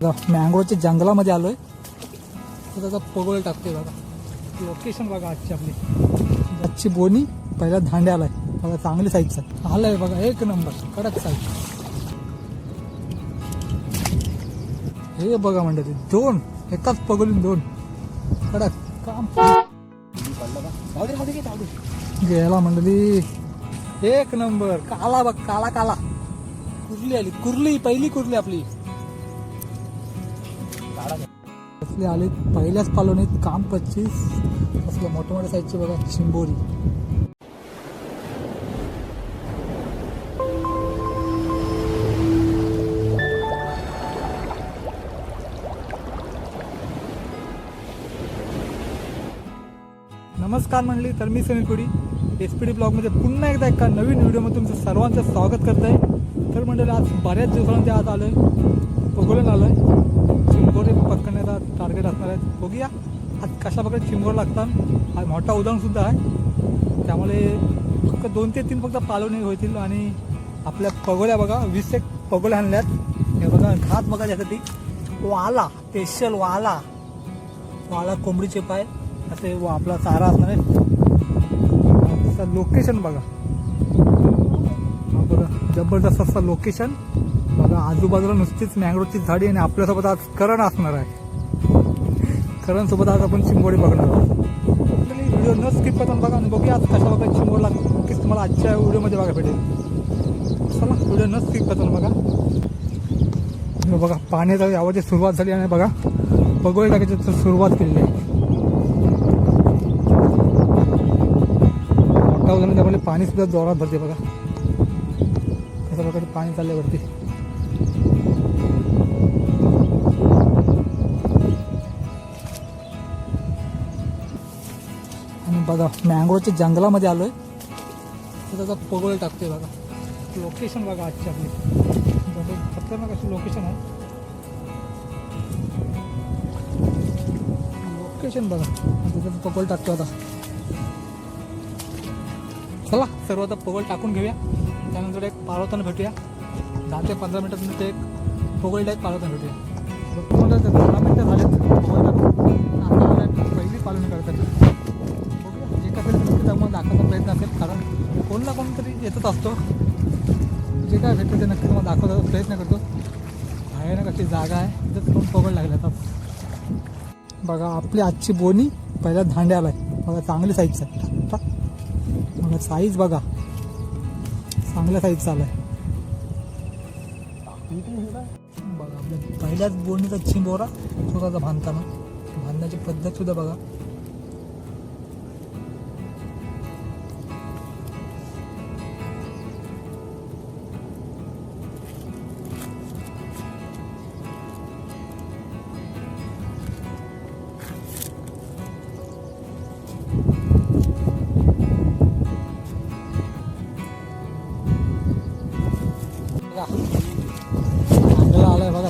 मँग्रोच्या जंगलामध्ये आलोय. तर त्याचा पगोळ टाकतोय बघा. लोकेशन बघा आजची आपली. आजची बोनी पहिल्या धांडे आलाय बघा चांगली साईजचा आलाय बघा एक नंबर कडक साईज हे बघा म्हणते दोन. एकाच पगोलीन दोन. कडक. काम गेला म्हणली एक नंबर काला बघ काला काला. कुर्ली आली. कुर्ली पहिली कुर्ली आपली. असले आले पहिल्याच कॉलोनीत काम पच्चीस असले मोठ्या मोठ्या साईजचे बघा चिंबोरी. नमस्कार म्हणली तर मी सुनील कुडी. एस पी डी ब्लॉगमध्ये पुन्हा एकदा एका नवीन व्हिडिओमध्ये तुमचं सर्वांचं स्वागत करत आहे तर मंडळी आज बऱ्याच दिवसांमध्ये आज आलो आहे पगोलन आलो आहे चिंबोरे पकडण्याचा टार्गेट असणार आहे. बघूया. आज कशा प्रकारे चिंबोर लागतात. हा मोठा उदाहरणसुद्धा आहे. त्यामुळे फक्त दोन ते तीन फक्त पालवणी होतील आणि आपल्या पगोल्या बघा वीस एक पगोल्या आणल्यात. हे बघा घात बघा त्यासाठी वाला स्पेशल वाला. वाला कोंबडीचे पाय असे व आपला चारा असणार आहे. लोकेशन बघा. बघा जबरदस्त असं लोकेशन आजूबाजूला नुसतीच मँग्रोवची झाडी आणि आपल्यासोबत आज करण असणार आहे. करण सोबत आज आपण चिंबोडी बघणार आहोत. व्हिडिओ न स्किप करून बघा आणि बघूया आज कशा बघा चिंबोडला नक्कीच तुम्हाला आजच्या व्हिडिओमध्ये बघा भेटेल. चला व्हिडिओ न स्किप करून बघा. बघा पाण्याचा यावरची सुरुवात झाली आणि बघा बघूया टाकायची तर सुरुवात केलेली आहे. मोठा होताना त्यामुळे पाणी सुद्धा जोरात भरते बघा. कशा प्रकारे पाणी चालल्यावरती बघा मँगोच्या जंगलामध्ये आलोय. तर त्याचा पगोळ टाकतोय बघा. लोकेशन बघा आजची आपली. खतरनाक अशी लोकेशन आहे. लोकेशन बघा. त्याच्यात पगोल टाकतो आता. चला सर्व आता पगोल टाकून घेऊया. त्यानंतर एक पाळवताना भेटूया. दहा ते पंधरा मिनिटात ते एक पगोल टाईप पाळवताना भेटूया. असतो. जे काय भेटतं ते नक्की तुम्हाला दाखवण्याचा प्रयत्न करतो. भयानक अशी जागा आहे. तिथं दोन पगड लागल्या आता. बघा आपली आजची बोनी पहिल्या धांड्याला आहे. बघा चांगली साईज आहे. बघा साईज बघा. चांगल्या साईज चालू आहे. बघा आपल्या पहिल्याच बोनीचा चिंबोरा स्वतःचा बांधताना बांधण्याची पद्धत सुद्धा बघा.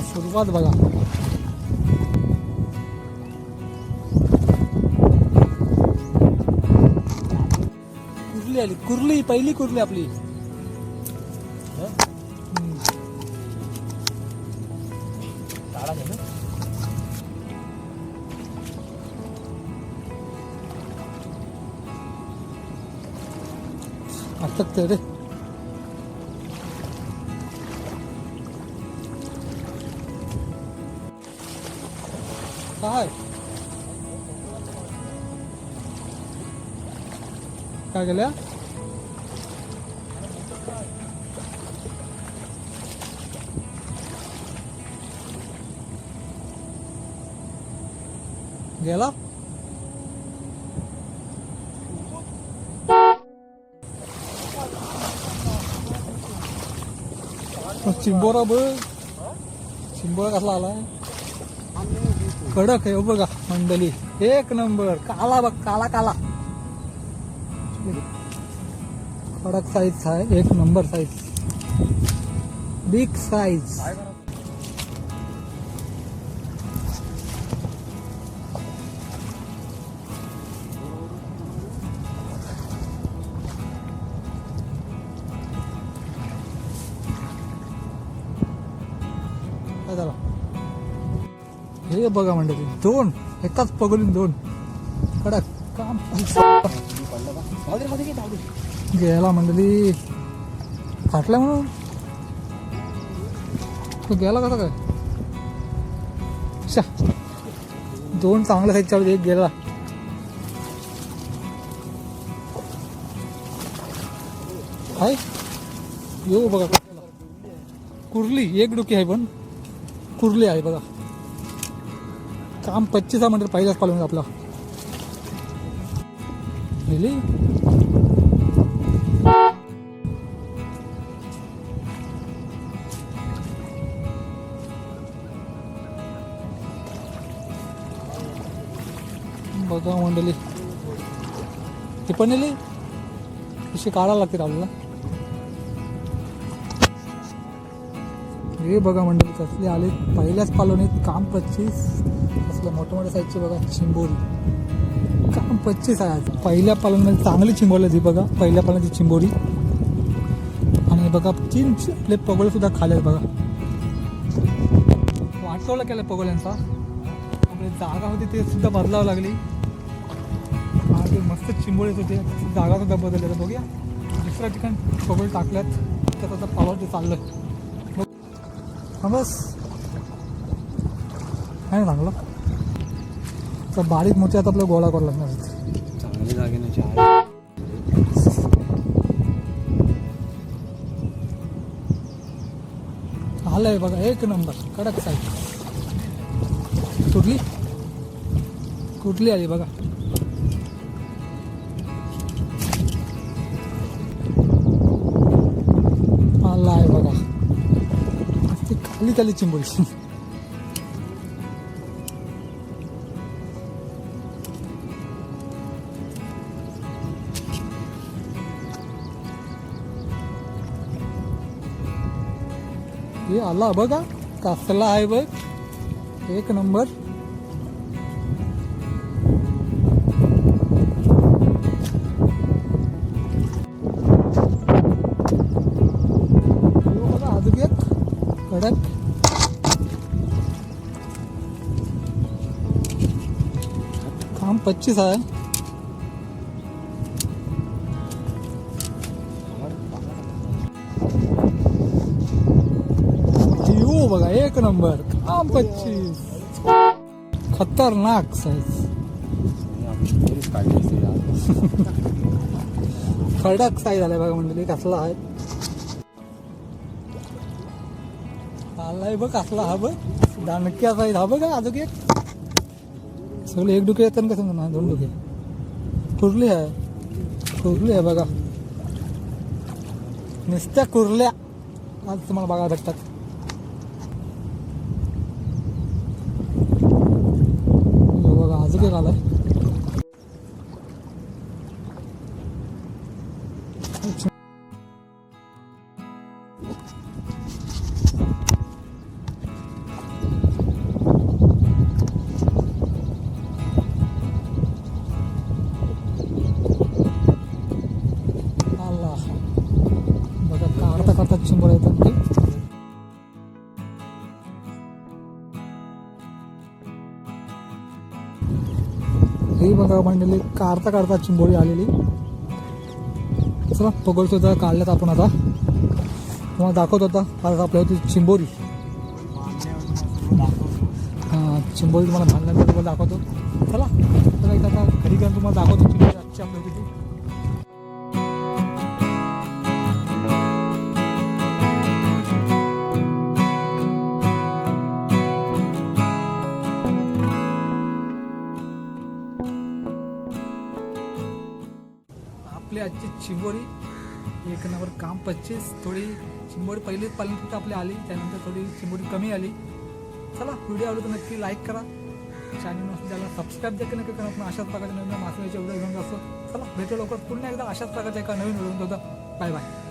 सुरुवात बघा कुर्ली आली कुर्ली पहिली कुर्ली आपली हम्म. अटकतंय रे काय गेल्या गेला चिंबोरा बघ चिंबोरा कसला आलाय कडक आहे हो बघा मंडली एक नंबर काला बघ काला काला कडक साईज आहे एक नंबर साईज बिग साईज काय हे बघा म्हणजे दोन. एकाच पगडून दोन. कडक. काम. गेला मंडळी. फाटला म्हणून? तो गेला कसा काय? शा. दोन चांगल्या साईजच्या एक गेला. हाय. येऊ बघा कुर्ली एक डोकी आहे पण. कुर्ली आहे बघा. काम पच्चीस हा म्हणजे पहिलाच पालवून आपला. Really? बघा मंडळी. ती पण नेली कशी काढायला लागते आपल्याला. हे बघा मंडळी कसले आले पहिल्याच पालवणीत काम पच्चीस. असलं मोठ्या मोठ्या साईजचे बघा चिंबोरी. काम पच्चीस आहे आज. पहिल्या पालनमध्ये चांगली चिंबोरी ती बघा. पहिल्या पालनाची चिंबोरी. आणि बघा तीन आपले पगोळे सुद्धा खाले बघा. वाटवलं केलं पगोल्यांचा आपली जागा होती ते सुद्धा बदलावं लागली. आणि मस्त चिंबोळीत होते जागा सुद्धा बदलल्या तर बघूया. दुसऱ्या ठिकाणी पगोळे टाकल्यात. त्यात आता पावर ते चाललं हा बस. काय चांगलं? तर बारीक मोठ्या आता आपल्याला गोळा करावं लागणार. आहेत. चांगली आलंय बघा एक नंबर कडक साईड. कुठली? कुठली आली बघा? आला आहे बघा. ती खाली खाली चिंबोळी. आला बघा कसला आहे बघ. एक नंबर. अजून एक कडक. काम पच्चीस आहे. एक नंबर. काम पच्चीस. खतरनाक साईज खडक साईज आलाय बघा मंडळी कसला आहे? आलाय बघ कसला हा बघ. दानक्या साईज हा बघा अजून एक. सगळे एक डुके येतात कसं ना दोन डुके. कुर्ली आहे. कुर्ली आहे बघा. नुसत्या कुर्ल्या. आज तुम्हाला बघा भेटतात. हे बघा ही बघा मंडळी काढता काढता चिंबोरी आलेली. चला पगड सुद्धा काढल्यात आपण आता. तुम्हाला दाखवत होता आज आपल्या होती चिंबोरी. हां चिंबोरी तुम्हाला बांधल्यानंतर तुम्हाला दाखवतो. चला चला एकदा आता घरी जाऊन तुम्हाला दाखवतो चिंबोरी आजची आपल्या होती ती. आपली एक नंबर काम पच्चीस. थोडी चिंबोडी पहिलीच पाली फक्त आपली आली. त्यानंतर थोडी चिंबोडी कमी आली. चला व्हिडिओ आवडतो नक्की लाईक करा. चॅनल त्याला सबस्क्राईब देखील नक्की करा. पण अशाच प्रकारच्या नवीन मासळीचे एवढं घेऊन असतो चला भेटू लवकर पुन्हा एकदा. अशाच प्रकारच्या एका नवीन व्हिडिओ होता बाय बाय